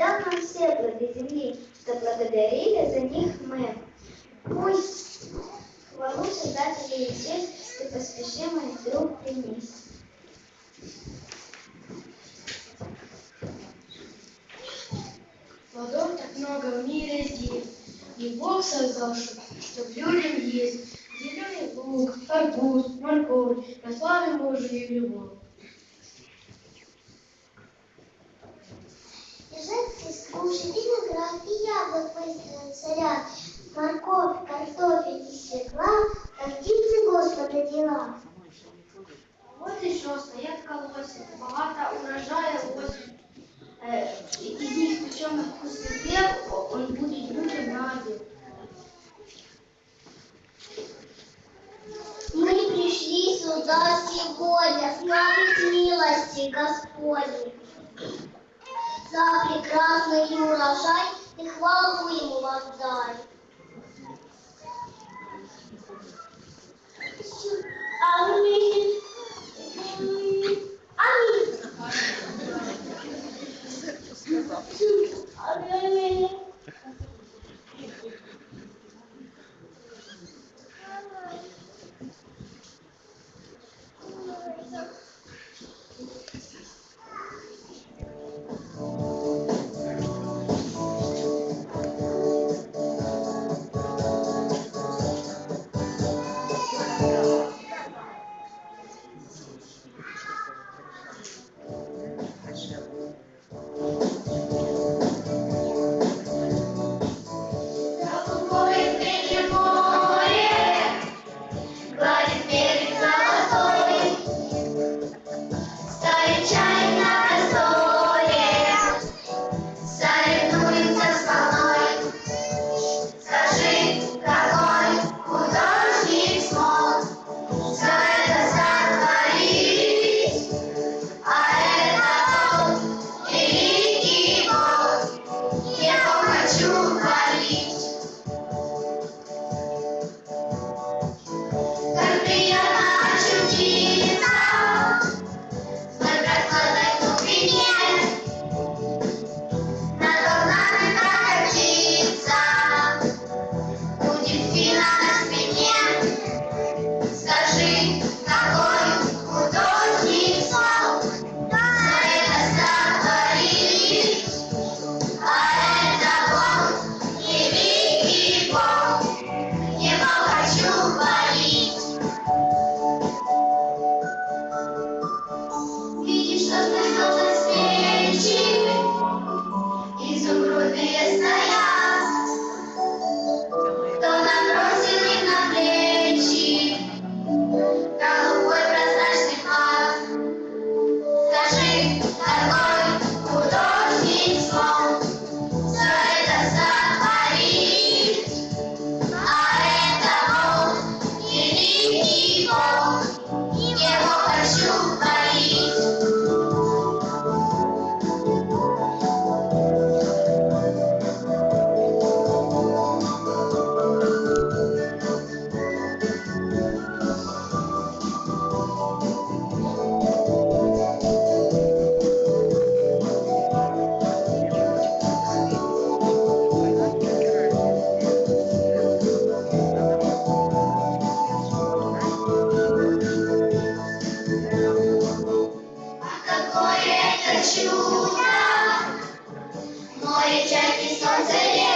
дал нам все плоды земли, что благодарили за них мы. Пусть хвалу Создателя и честь ты поспеши, мой друг, принести. Плодов так много в мире здесь, и Бог создал, чтоб людям есть. Зеленый лук, арбуз, морковь, прославим Божию любовь. Яблок ряд. Морковь, картофель и свекла, как птицы Господа дела. Вот еще стоят колосья, багато урожая осень. Из них печеный вкусный хлеб, он будет людям на обед. Мы пришли сюда сегодня славить милости Господней. За прекрасный урожай и хвалу чудо! Море, чайки, солнце, лето!